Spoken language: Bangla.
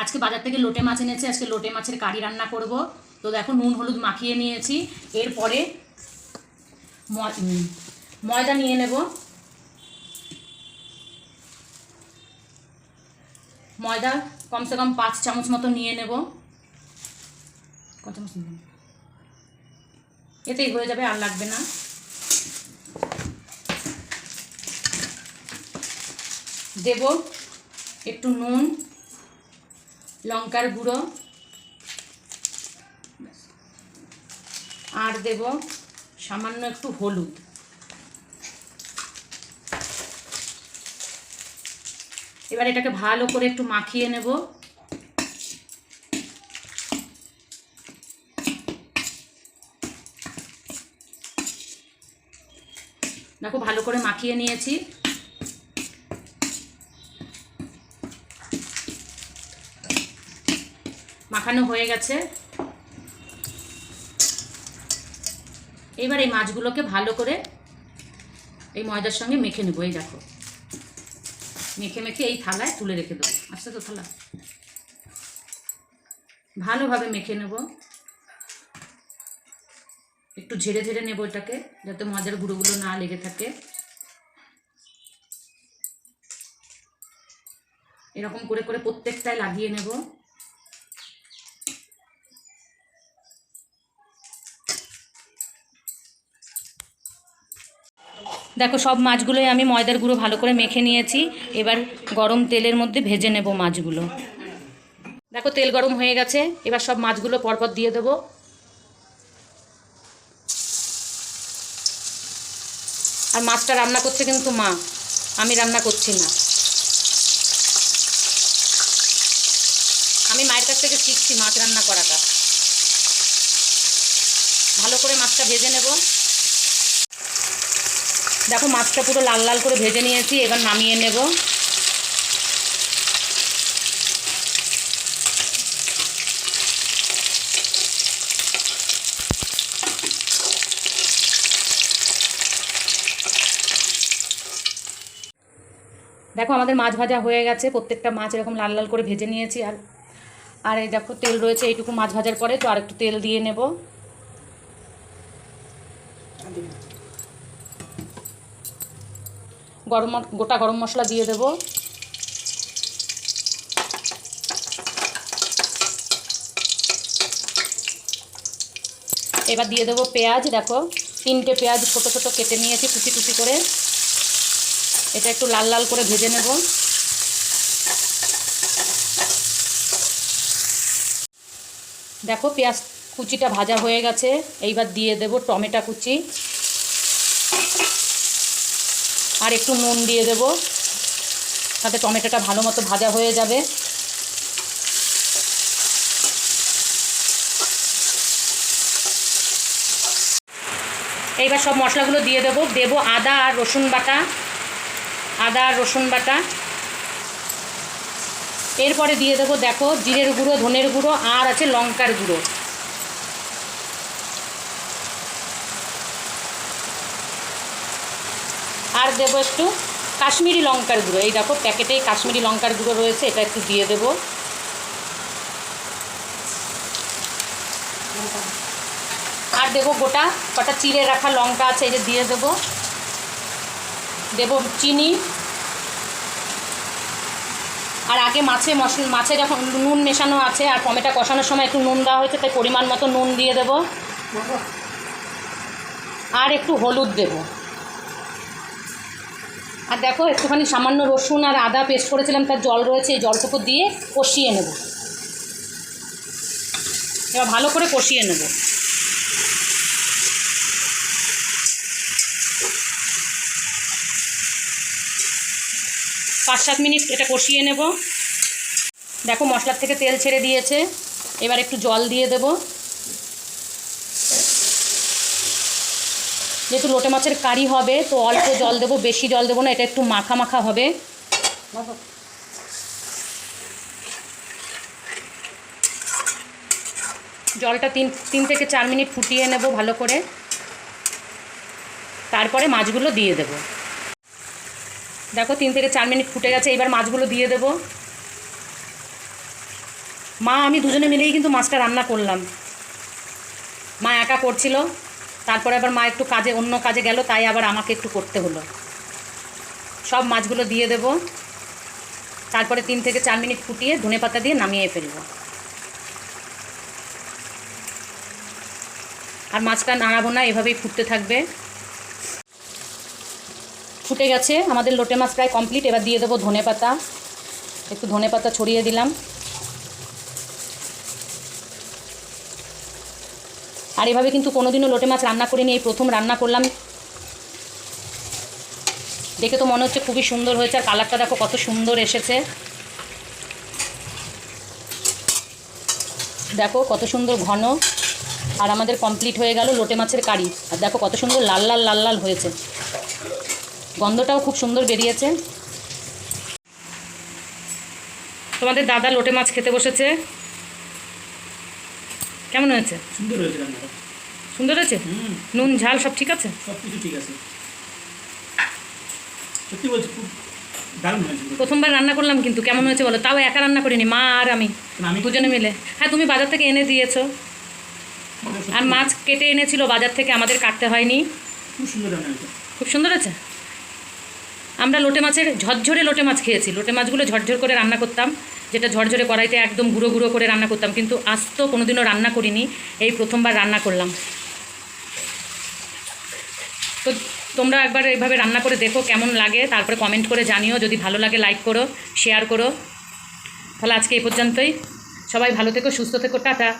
আজকে বাজার থেকে লোটে মাছ এনেছি, আজকে লোটে মাছের কারি রান্না করব। তো দেখো নুন, হলুদ মাখিয়ে নিয়েছি। এরপরে ময়দা নিয়ে নেব। ময়দা কমসে কম পাঁচ চামচ মতো নিয়ে নেব। কত চামচ এতেই হয়ে যাবে, আর লাগবে না। দেব একটু নুন। লঙ্কার গুঁড়ো। আর দেব সামান্য একটু হলুদ। এবার এটাকে ভালো করে একটু মাখিয়ে নেব। দেখো, ভালো করে মাখিয়ে নিয়েছি। মাখানো হয়ে গেছে। এবার এই মাছগুলোকে ভালো করে এই ময়দার সঙ্গে মেখে নেব, এই দেখো। মেখে মেখে এই থালায় তুলে রেখে দেবো। আচ্ছা তো থালা? ভালোভাবে মেখে নেব। একটু ঝেড়ে ঝেড়ে নেব এটাকে, যাতে মজার গুঁড়োগুলো না লেগে থাকে। এরকম করে করে প্রত্যেকটায় লাগিয়ে নেব। দেখো, সব মাছগুলোই আমি ময়দার গুঁড়ো ভালো করে মেখে নিয়েছি। এবার গরম তেলের মধ্যে ভেজে নেব মাছগুলো। দেখো, তেল গরম হয়ে গেছে। এবার সব মাছগুলো পরপর দিয়ে দেবো। আর মাছটা রান্না করছে কিন্তু মা। আমি রান্না করছি না। আমি মায়ের কাছ থেকে শিখছি মাছ রান্না করাটা। ভালো করে মাছটা ভেজে নেব। দেখো মাছটা পুরো লাল লাল করে ভেজে নিয়েছি, এবার নামিয়ে নেব। দেখো আমাদের মাছ ভাজা হয়ে গেছে, প্রত্যেকটা মাছ এরকম লাল লাল করে ভেজে নিয়েছি, আর আর এই দেখো তেল রয়েছে, এইটুকু মাছ ভাজার পরে তো আর একটু তেল দিয়ে নেব। গরম গোটা গরম মশলা দিয়ে দেবো। এবার দিয়ে দেবো পেঁয়াজ, দেখো তিনটে পেঁয়াজ ছোটো ছোটো কেটে নিয়েছি কুচি কুচি করে। এটা একটু লাল লাল করে ভেজে নেব। দেখো পেঁয়াজ কুচিটা ভাজা হয়ে গেছে, এইবার দিয়ে দেব টমেটো কুচি। আর একটু নুন দিয়ে দেব। তাতে টমেটোটা ভালো মতো ভাজা হয়ে যাবে। এইবার সব মশলাগুলো দিয়ে দেবো। দেবো আদা আর রসুন বাটা। আদা আর রসুন বাটা। এরপরে দিয়ে দেবো, দেখো, জিরের গুঁড়ো, ধনের গুঁড়ো, আর আছে লঙ্কার গুঁড়ো। আর দেবো একটু কাশ্মীরি লঙ্কার গুঁড়ো। এই দেখো প্যাকেটেই কাশ্মীরি লঙ্কার গুঁড়ো রয়েছে, এটা একটু দিয়ে দেবো। আর দেবো গোটা, কটা চিড়ে রাখা লঙ্কা আছে, এই যে দিয়ে দেবো। দেবো চিনি। আর আগে মাছে মশলা মাছে যখন নুন মেশানো আছে আর টমেটো কষানোর সময় একটু নুন দেওয়া হয়েছে, তাই পরিমাণ মতো নুন দিয়ে দেবো। আর একটু হলুদ দেব। আর দেখো, একটুখানি সামান্য রসুন আর আদা পেস্ট করেছিলাম, তার জল রয়েছে, এই জলটুকু দিয়ে কষিয়ে নেব। এবার ভালো করে কষিয়ে নেব। পাঁচ সাত মিনিট এটা কষিয়ে নেব। দেখো, মশলার থেকে তেল ছেড়ে দিয়েছে। এবার একটু জল দিয়ে দেব। যেহেতু লোটে মাছের কারি হবে, তো অল্প জল দেবো, বেশি জল দেবো না, এটা একটু মাখা মাখা হবে। জলটা তিন তিন থেকে চার মিনিট ফুটিয়ে নেব ভালো করে। তারপরে মাছগুলো দিয়ে দেবো। দেখো, তিন থেকে চার মিনিট ফুটে গেছে, এবার মাছগুলো দিয়ে দেবো। মা, আমি দুজনে মিলেই কিন্তু মাছটা রান্না করলাম। মা একা করছিল। তারপরে আবার মা একটু কাজে, অন্য কাজে গেল, তাই আবার আমাকে একটু করতে হলো। সব মাছগুলো দিয়ে দেব। তারপরে তিন থেকে চার মিনিট ফুটিয়ে ধনে পাতা দিয়ে নামিয়ে ফেলব। আর মাছটা নাড়াবো না, এভাবেই ফুটতে থাকবে। ফুটে গেছে, আমাদের লোটে মাছ প্রায় কমপ্লিট এবার দিয়ে দেবো ধনে পাতা। একটু ধনে পাতা ছড়িয়ে দিলাম। আর এভাবে কিন্তু কোনোদিনও লোটে মাছ রান্না করিনি এই প্রথম রান্না করলাম। দেখে তো মনে হচ্ছে খুবই সুন্দর হয়েছে, আর কালারটা দেখো কত সুন্দর এসেছে। দেখো কত সুন্দর ঘন, আর আমাদের কমপ্লিট হয়ে গেল লোটে মাছের কারি। আর দেখো কত সুন্দর লাল লাল লাল লাল হয়েছে। গন্ধটাও খুব সুন্দর বেরিয়েছে। তোমাদের দাদা লোটে মাছ খেতে বসেছে। কেমন হয়েছে? সুন্দর হয়েছে রান্নাটা সুন্দর হয়েছে? নুন ঝাল সব ঠিক আছে? সব কিছু ঠিক আছে। সত্যি বলছি খুব দারুণ হয়েছে। প্রথমবার রান্না করলাম কিন্তু কেমন হয়েছে বলো? তাও একা রান্না করিনি মা আর আমি দুজনে মিলে। হ্যাঁ তুমি বাজার থেকে এনে দিয়েছ। আর মাছ কেটে এনেছিল বাজার থেকে আমাদের কাটতে হয়নি। খুব সুন্দর রান্না হয়েছে। খুব সুন্দর আছে আমরা লোটে মাছের ঝরঝরে লোটে মাছ খেয়েছি। লোটে মাছগুলো ঝরঝর করে রান্না করতাম, যেটা ঝরঝরে কড়াইতে একদম গুঁড়ো গুঁড়ো করে রান্না করতাম, কিন্তু আজ তো কোনোদিনও রান্না করিনি, এই প্রথমবার রান্না করলাম। তো তোমরা একবার এইভাবে রান্না করে দেখো কেমন লাগে, তারপরে কমেন্ট করে জানিও, যদি ভালো লাগে লাইক করো শেয়ার করো। তাহলে আজকে এই পর্যন্তই। সবাই ভালো থেকো, সুস্থ থেকো, টাটা।